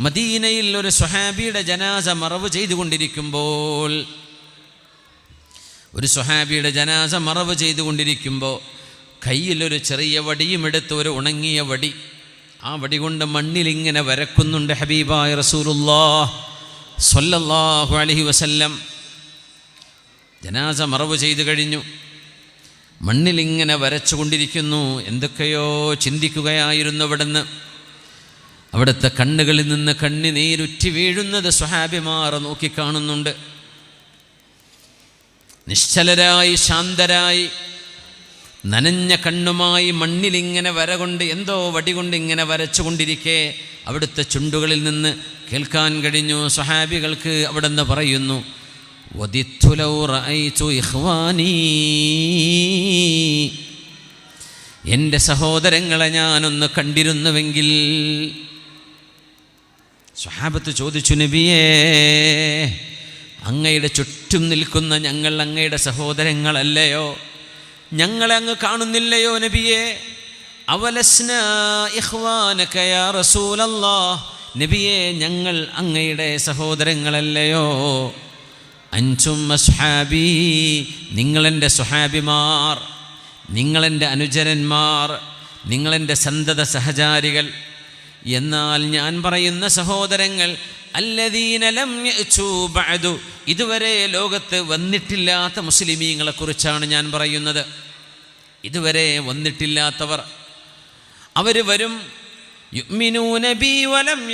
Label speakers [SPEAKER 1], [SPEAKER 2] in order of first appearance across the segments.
[SPEAKER 1] മദീനയിൽ ഒരു സുഹാബിയുടെ ജനാസ മറവ് ചെയ്തുകൊണ്ടിരിക്കുമ്പോൾ ഒരു സുഹാബിയുടെ ജനാസ മറവ് ചെയ്തുകൊണ്ടിരിക്കുമ്പോൾ കയ്യിലൊരു ചെറിയ വടിയും എടുത്ത് ഒരു ഉണങ്ങിയ വടി ആ വടി കൊണ്ട് മണ്ണിലിങ്ങനെ വരക്കുന്നുണ്ട് ഹബീബായ റസൂലുല്ലാ സൊല്ലാഹു അലഹി വസല്ലം. ജനാസ മറവ് ചെയ്തു കഴിഞ്ഞു. മണ്ണിലിങ്ങനെ വരച്ചുകൊണ്ടിരിക്കുന്നു. എന്തൊക്കെയോ ചിന്തിക്കുകയായിരുന്നു അവിടുന്ന്. അവിടുത്തെ കണ്ണുകളിൽ നിന്ന് കണ്ണിനീരുറ്റി വീഴുന്നത് സ്വഹാബിമാർ നോക്കിക്കാണുന്നുണ്ട് നിശ്ചലരായി ശാന്തരായി നനഞ്ഞ കണ്ണുമായി മണ്ണിലിങ്ങനെ വരകൊണ്ട് എന്തോ വടികൊണ്ട് ഇങ്ങനെ വരച്ചുകൊണ്ടിരിക്കെ അവിടുത്തെ ചുണ്ടുകളിൽ നിന്ന് കേൾക്കാൻ കഴിഞ്ഞു സ്വഹാബികൾക്ക് നിന്ന് പറയുന്നു. എന്റെ സഹോദരങ്ങളെ ഞാനൊന്ന് കണ്ടിരുന്നുവെങ്കിൽ സ്വഹാബത്ത് ചോദിച്ചു നബിയേ അങ്ങയുടെ ചുറ്റും നിൽക്കുന്ന ഞങ്ങൾ അങ്ങയുടെ സഹോദരങ്ങളല്ലയോ? ഞങ്ങളെ അങ്ങ് കാണുന്നില്ലയോ നബിയെ? അവലസ്ന ഇഖ്വാനക യാ റസൂലല്ലാ നബിയെ ഞങ്ങൾ അങ്ങയുടെ സഹോദരങ്ങളല്ലയോ? അഞ്ചും അസ്ഹാബി നിങ്ങളെന്റെ സുഹാബിമാർ നിങ്ങളെന്റെ അനുചരന്മാർ നിങ്ങളെന്റെ സന്തത സഹചാരികൾ എന്നാൽ ഞാൻ പറയുന്ന സഹോദരങ്ങൾ അല്ലദീനലം ഇതുവരെ ലോകത്ത് വന്നിട്ടില്ലാത്ത മുസ്ലിമീങ്ങളെക്കുറിച്ചാണ് ഞാൻ പറയുന്നത്. ഇതുവരെ വന്നിട്ടില്ലാത്തവർ. അവർ വരും വലം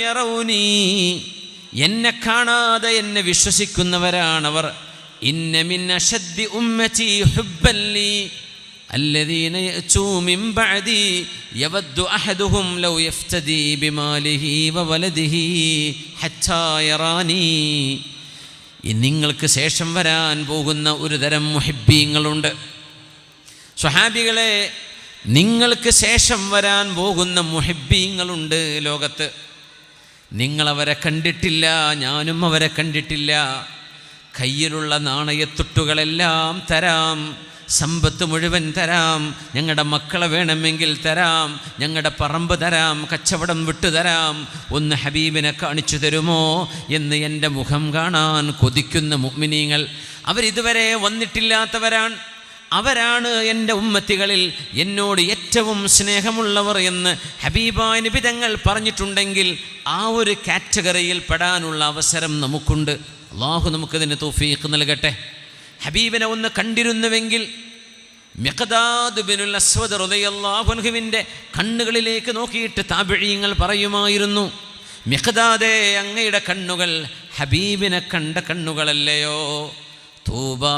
[SPEAKER 1] എന്നെ കാണാതെ എന്നെ വിശ്വസിക്കുന്നവരാണവർ. ഇന്ന മിൻ അശദ്ദി ഉമ്മതി ഹുബ്ബൻ ലീ. الذين يأتوا من بعدي يود أحدهم لو يفتدي بماله وولده حتى يراني ഈ നിങ്ങൾക്ക് ശേഷം വരാൻ പോകുന്ന ഒരു തരം മുഹിബീങ്ങളുണ്ട് സ്വഹാബികളെ നിങ്ങൾക്ക് ശേഷം വരാൻ പോകുന്ന മുഹിബീങ്ങളുണ്ട് ലോകത്ത് നിങ്ങളവരെ കണ്ടിട്ടില്ല ഞാനും അവരെ കണ്ടിട്ടില്ല കയ്യിലുള്ള നാണയത്തുട്ടുകളെല്ലാം തരാം സമ്പത്ത് മുഴുവൻ തരാം. ഞങ്ങളുടെ മക്കളെ വേണമെങ്കിൽ തരാം. ഞങ്ങളുടെ പറമ്പ് തരാം. കച്ചവടം വിട്ടു തരാം. ഒന്ന് ഹബീബിനെ കാണിച്ചു തരുമോ എന്ന് എന്റെ മുഖം കാണാൻ കൊതിക്കുന്ന മുഗ്മിനീങ്ങൾ. അവരിതുവരെ വന്നിട്ടില്ലാത്തവരാണ്. അവരാണ് എന്റെ ഉമ്മത്തികളിൽ എന്നോട് ഏറ്റവും സ്നേഹമുള്ളവർ എന്ന് ഹബീബായ നിബിതങ്ങൾ പറഞ്ഞിട്ടുണ്ടെങ്കിൽ ആ ഒരു കാറ്റഗറിയിൽ പെടാനുള്ള അവസരം നമുക്കുണ്ട്. അള്ളാഹു നമുക്കതിന് തോഫീക്ക് നൽകട്ടെ. ഹബീബിനെ ഒന്ന് കണ്ടിരുന്നുവെങ്കിൽ മിഖദാദ് ബിനുൽ അസ്വദ് റളിയല്ലാഹുവിന്റെ കണ്ണുകളിലേക്ക് നോക്കിയിട്ട് താപിഴിയങ്ങൾ പറയുമായിരുന്നു മെഹദാദെ അങ്ങയുടെ കണ്ണുകൾ ഹബീബിനെ കണ്ട കണ്ണുകളല്ലയോ? തൂബാ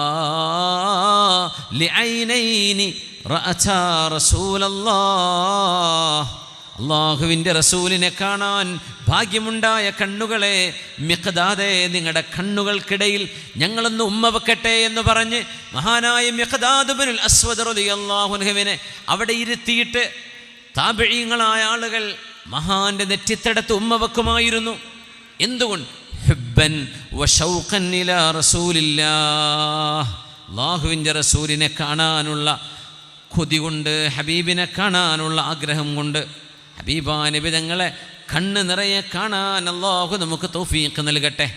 [SPEAKER 1] അള്ളാഹുവിന്റെ റസൂലിനെ കാണാൻ ഭാഗ്യമുണ്ടായ കണ്ണുകളെ മിഖദാദെ നിങ്ങളുടെ കണ്ണുകൾക്കിടയിൽ ഞങ്ങളൊന്ന് ഉമ്മ വെക്കട്ടെ എന്ന് പറഞ്ഞ് മഹാനായ മിഖദാദുബിനുൽ അസ്വദ് അള്ളാഹുനഹുവിനെ അവിടെ ഇരുത്തിയിട്ട് താപിഴീങ്ങളായ ആളുകൾ മഹാന്റെ നെറ്റിത്തടത്ത് ഉമ്മ വെക്കുമായിരുന്നു. എന്തുകൊണ്ട്? ഹിബ്ബൻ അള്ളാഹുവിന്റെ റസൂലിനെ കാണാനുള്ള കൊതി കൊണ്ട് ഹബീബിനെ കാണാനുള്ള ആഗ്രഹം കൊണ്ട് ഹബീബാ നബിതങ്ങളെ കണ്ണ് നിറയെ കാണാൻ അള്ളാഹു നമുക്ക് തോഫീക്ക് നൽകട്ടെ.